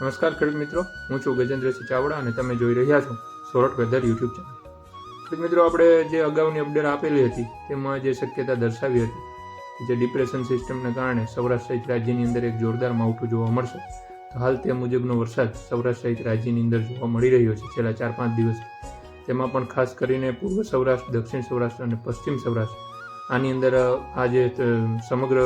નમસ્કાર ખેડૂત મિત્રો, હું છું ગજેન્દ્રસિંહ ચાવડા અને તમે જોઈ રહ્યા છો સોરઠ વેધર યુટ્યુબ ચેનલ. ખેડૂત મિત્રો, આપણે જે અગાઉની અપડેટ આપેલી હતી, તેમાં જે શક્યતા દર્શાવી હતી જે ડિપ્રેશન સિસ્ટમને કારણે સૌરાષ્ટ્ર સહિત રાજ્યની અંદર એક જોરદાર માવઠું જોવા મળશે, તો હાલ તે મુજબનો વરસાદ સૌરાષ્ટ્ર સહિત રાજ્યની અંદર જોવા મળી રહ્યો છે છેલ્લા ચાર પાંચ દિવસ. તેમાં પણ ખાસ કરીને પૂર્વ સૌરાષ્ટ્ર, દક્ષિણ સૌરાષ્ટ્ર અને પશ્ચિમ સૌરાષ્ટ્ર, આની અંદર આજે સમગ્ર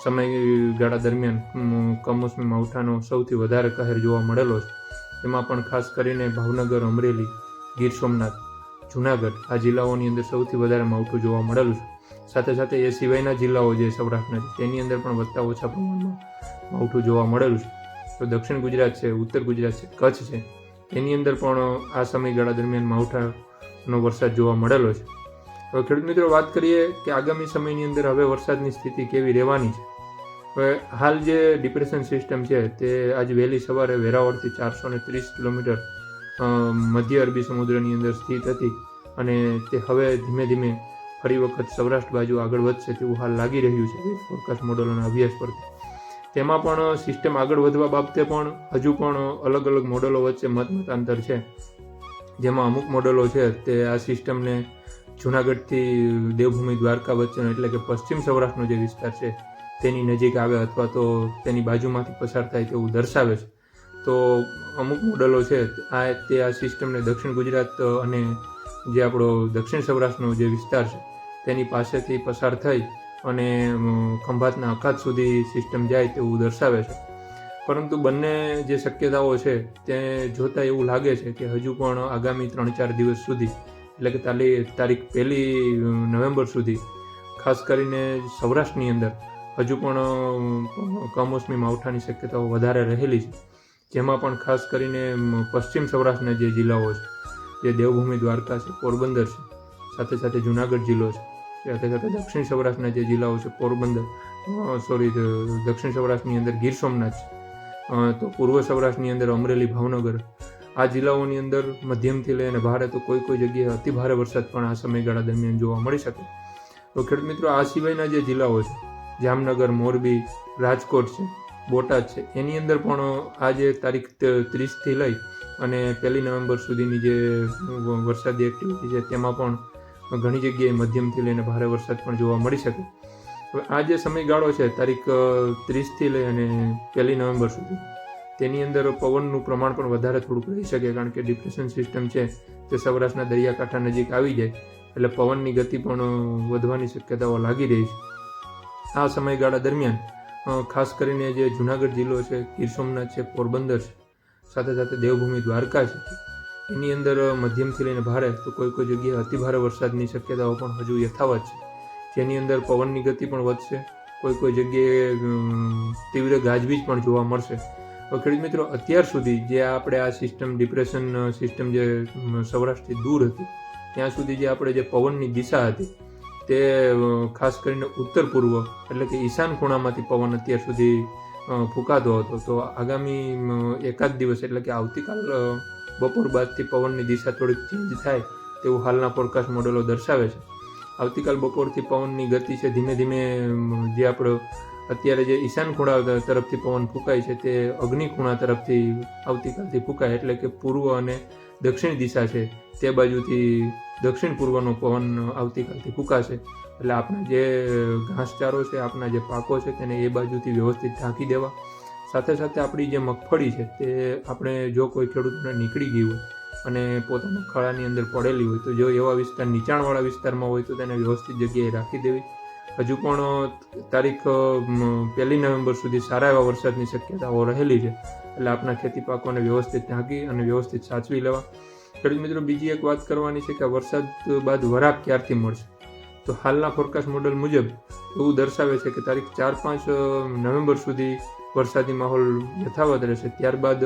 સમયગાળા દરમિયાન કમોસમી માવઠાનો સૌથી વધારે કહેર જોવા મળેલો છે. એમાં પણ ખાસ કરીને ભાવનગર, અમરેલી, ગીર સોમનાથ, જુનાગઢ આ જિલ્લાઓની અંદર સૌથી વધારે માવઠું જોવા મળેલું છે. સાથે સાથે એ સિવાયના જિલ્લાઓ જે સૌરાષ્ટ્રના છે, તેની અંદર પણ વધતા ઓછા પ્રમાણમાં માવઠું જોવા મળેલું છે. તો દક્ષિણ ગુજરાત છે, ઉત્તર ગુજરાત છે, કચ્છ છે તેની અંદર પણ આ સમયગાળા દરમિયાન માવઠાનો વરસાદ જોવા મળેલો છે. હવે ખેડૂત મિત્રો, વાત કરીએ કે આગામી સમયની અંદર હવે વરસાદની સ્થિતિ કેવી રહેવાની છે? હવે હાલ જે ડિપ્રેશન સિસ્ટમ છે તે આજ વહેલી સવારે વેરાવળથી ચારસો ને ત્રીસ કિલોમીટર મધ્ય અરબી સમુદ્રની અંદર સ્થિત હતી અને તે હવે ધીમે ધીમે ફરી વખત સૌરાષ્ટ્ર બાજુ આગળ વધશે તેવું હાલ લાગી રહ્યું છે ફોરકાસ્ટ મોડલોના અભ્યાસ પરથી. તેમાં પણ સિસ્ટમ આગળ વધવા બાબતે પણ હજુ પણ અલગ અલગ મોડલો વચ્ચે મત મતાંતર છે. જેમાં અમુક મોડલો છે તે આ સિસ્ટમને જુનાગઢથી દેવભૂમિ દ્વારકા વચ્ચેનો એટલે કે પશ્ચિમ સૌરાષ્ટ્રનો જે વિસ્તાર છે, તેની નજીક આવે અથવા તો તેની બાજુમાંથી પસાર થાય તેવું દર્શાવે છે. તો અમુક મોડલો છે, આ તે આ સિસ્ટમને દક્ષિણ ગુજરાત અને જે આપણો દક્ષિણ સૌરાષ્ટ્રનો જે વિસ્તાર છે, તેની પાસેથી પસાર થઈ અને ખંભાતના અખાત સુધી સિસ્ટમ જાય તેવું દર્શાવે છે. પરંતુ બંને જે શક્યતાઓ છે, તે જોતાં એવું લાગે છે કે હજુ પણ આગામી ત્રણ ચાર દિવસ સુધી એટલે કે તાલી, તારીખ પહેલી નવેમ્બર સુધી. ખાસ કરીને સૌરાષ્ટ્રની અંદર. હજુ પણ કમોસમી માવઠાની શક્યતાઓ વધારે રહેલી છે. જેમાં પણ ખાસ કરીને પશ્ચિમ સૌરાષ્ટ્રના જે જિલ્લાઓ છે, જે દેવભૂમિ દ્વારકા છે, પોરબંદર છે, સાથે સાથે જુનાગઢ જિલ્લો છે, સાથે સાથે દક્ષિણ સૌરાષ્ટ્રના જે જિલ્લાઓ છે, પોરબંદર સોરી દક્ષિણ સૌરાષ્ટ્રની અંદર ગીર સોમનાથ તો પૂર્વ સૌરાષ્ટ્રની અંદર અમરેલી, ભાવનગર આ જિલ્લાઓની અંદર મધ્યમથી લઈને ભારે તો કોઈ કોઈ જગ્યાએ અતિ ભારે વરસાદ પણ આ સમયગાળા દરમિયાન જોવા મળી શકે. તો ખેડૂત મિત્રો, આ સિવાયના જે જિલ્લાઓ છે, જામનગર, મોરબી, રાજકોટ છે, બોટાદ છે, એની અંદર પણ આ જે તારીખ ત્રીસથી લઈ અને પહેલી નવેમ્બર સુધીની જે વરસાદી એક્ટિવિટી છે, તેમાં પણ ઘણી જગ્યાએ મધ્યમથી લઈને ભારે વરસાદ પણ જોવા મળી શકે. હવે આ જે સમયગાળો છે, તારીખ ત્રીસથી લઈ અને પહેલી નવેમ્બર સુધી તેની અંદર પવનનું પ્રમાણ પણ વધારે થોડુંક રહી શકે કારણ કે ડિપ્રેશન સિસ્ટમ છે, તે સૌરાષ્ટ્રના દરિયાકાંઠા નજીક આવી જાય, એટલે પવનની ગતિ પણ વધવાની શક્યતાઓ લાગી રહી છે. આ સમયગાળા દરમિયાન ખાસ કરીને જે જુનાગઢ જિલ્લો છે, ગીર સોમનાથ છે, પોરબંદર છે, સાથે સાથે દેવભૂમિ દ્વારકા છે, એની અંદર મધ્યમથી લઈને ભારે, તો કોઈ કોઈ જગ્યાએ અતિભારે વરસાદની શક્યતાઓ પણ હજુ યથાવત છે. જેની અંદર પવનની ગતિ પણ વધશે, કોઈ કોઈ જગ્યાએ તીવ્ર ગાજવીજ પણ જોવા મળશે. તો ખેડૂત મિત્રો, અત્યાર સુધી જે આપણે આ સિસ્ટમ ડિપ્રેશન સિસ્ટમ જે સૌરાષ્ટ્રથી દૂર હતી, ત્યાં સુધી જે આપણે જે પવનની દિશા હતી, તે ખાસ કરીને ઉત્તર પૂર્વ, એટલે કે ઈશાન ખૂણામાંથી પવન અત્યાર સુધી ફૂંકાતો હતો. તો આગામી એકાદ દિવસ, એટલે કે આવતીકાલ બપોર બાદથી પવનની દિશા થોડીક ચેન્જ થાય, તેવું હાલના ફોરકાસ્ટ મોડેલો દર્શાવે છે. આવતીકાલ બપોરથી પવનની ગતિ છે, ધીમે ધીમે જે આપણો અત્યારે જે ઈશાન ખૂણા તરફથી પવન ફૂંકાય છે તે અગ્નિ ખૂણા તરફથી આવતીકાલથી ફૂંકાય, એટલે કે પૂર્વ અને દક્ષિણ દિશા છે તે બાજુથી દક્ષિણ પૂર્વનો પવન આવતીકાલથી ફૂંકાશે. એટલે આપણા જે ઘાસચારો છે, આપણા જે પાકો છે તેને એ બાજુથી વ્યવસ્થિત ઢાંકી દેવા. સાથે સાથે આપણી જે મગફળી છે તે આપણે જો કોઈ ખેડૂતને નીકળી ગઈ હોય અને પોતાના ખળાની અંદર પડેલી હોય તો જો એવા વિસ્તાર, નીચાણવાળા વિસ્તારમાં હોય તો તેને વ્યવસ્થિત જગ્યાએ રાખી દેવી. હજુ પણ તારીખ પહેલી નવેમ્બર સુધી સારા એવા વરસાદની શક્યતાઓ રહેલી છે. એટલે આપના ખેતી પાકોને વ્યવસ્થિત ઢાંકી અને વ્યવસ્થિત સાચવી લેવા. ખેડૂત મિત્રો, બીજી એક વાત કરવાની છે કે વરસાદ બાદ વરાપ ક્યારથી મળશે? તો હાલના ફોરકાસ્ટ મોડલ મુજબ એવું દર્શાવે છે કે તારીખ ચાર પાંચ નવેમ્બર સુધી વરસાદી માહોલ યથાવત રહેશે. ત્યારબાદ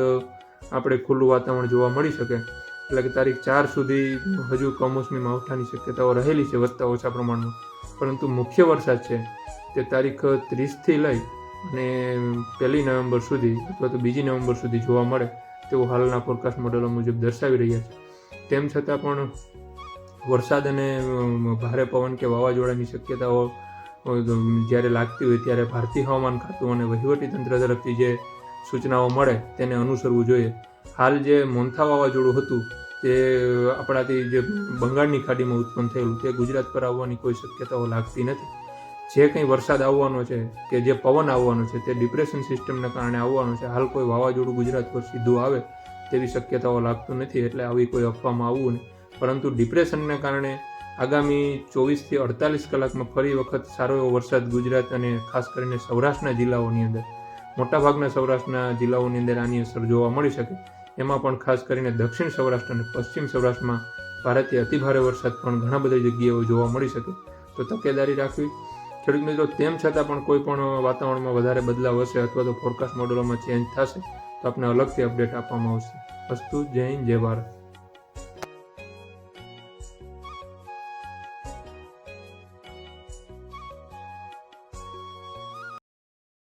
આપણે ખુલ્લું વાતાવરણ જોવા મળી શકે. એટલે કે તારીખ ચાર સુધી હજુ કમોસમી માવઠાની શક્યતાઓ રહેલી છે વધતા ઓછા પ્રમાણમાં. પરંતુ મુખ્ય વરસાદ છે તે તારીખ ત્રીસથી લઈ અને પહેલી નવેમ્બર સુધી અથવા તો બીજી નવેમ્બર સુધી જોવા મળે તેવું હાલના ફોરકાસ્ટ મોડેલો મુજબ દર્શાવી રહ્યા છે. તેમ છતાં પણ વરસાદ અને ભારે પવન કે વાવાઝોડાની શક્યતાઓ જ્યારે લાગતી હોય ત્યારે ભારતીય હવામાન ખાતું અને વહીવટી તંત્ર તરફથી જે સૂચનાઓ મળે તેને અનુસરવું જોઈએ. હાલ જે મોન્થા વાવાઝોડું હતું તે આપણાથી જે બંગાળની ખાડીમાં ઉત્પન્ન થયેલું તે ગુજરાત પર આવવાની કોઈ શક્યતાઓ લાગતી નથી. જે કંઈ વરસાદ આવવાનો છે, કે જે પવન આવવાનો છે, તે ડિપ્રેશન સિસ્ટમના કારણે આવવાનો છે, હાલ કોઈ વાવાઝોડું ગુજરાત પર સીધું આવે તેવી શક્યતાઓ લાગતું નથી, એટલે આવી કોઈ અફવામાં આવવું નહીં. પરંતુ ડિપ્રેશનના કારણે આગામી ચોવીસથી અડતાલીસ કલાકમાં ફરી વખત સારો એવો વરસાદ ગુજરાત અને ખાસ કરીને સૌરાષ્ટ્રના જિલ્લાઓની અંદર, મોટાભાગના સૌરાષ્ટ્રના જિલ્લાઓની અંદર આની અસર જોવા મળી શકે. એમાં પણ ખાસ કરીને દક્ષિણ સૌરાષ્ટ્ર અને પશ્ચિમ સૌરાષ્ટ્રમાં ભારેથી અતિભારે વરસાદ પણ ઘણા બધા જગ્યાઓ જોવા મળી શકે. તો તકેદારી રાખવી. ખેડૂત મિત્રો, તેમ છતાં પણ કોઈ પણ વાતાવરણમાં વધારે બદલાવ હશે અથવા તો ફોરકાસ્ટ મોડેલોમાં ચેન્જ થશે, તો આપને અલગથી અપડેટ આપવામાં આવશે. વસ્તુ જય હિન્દ, જય ભારત.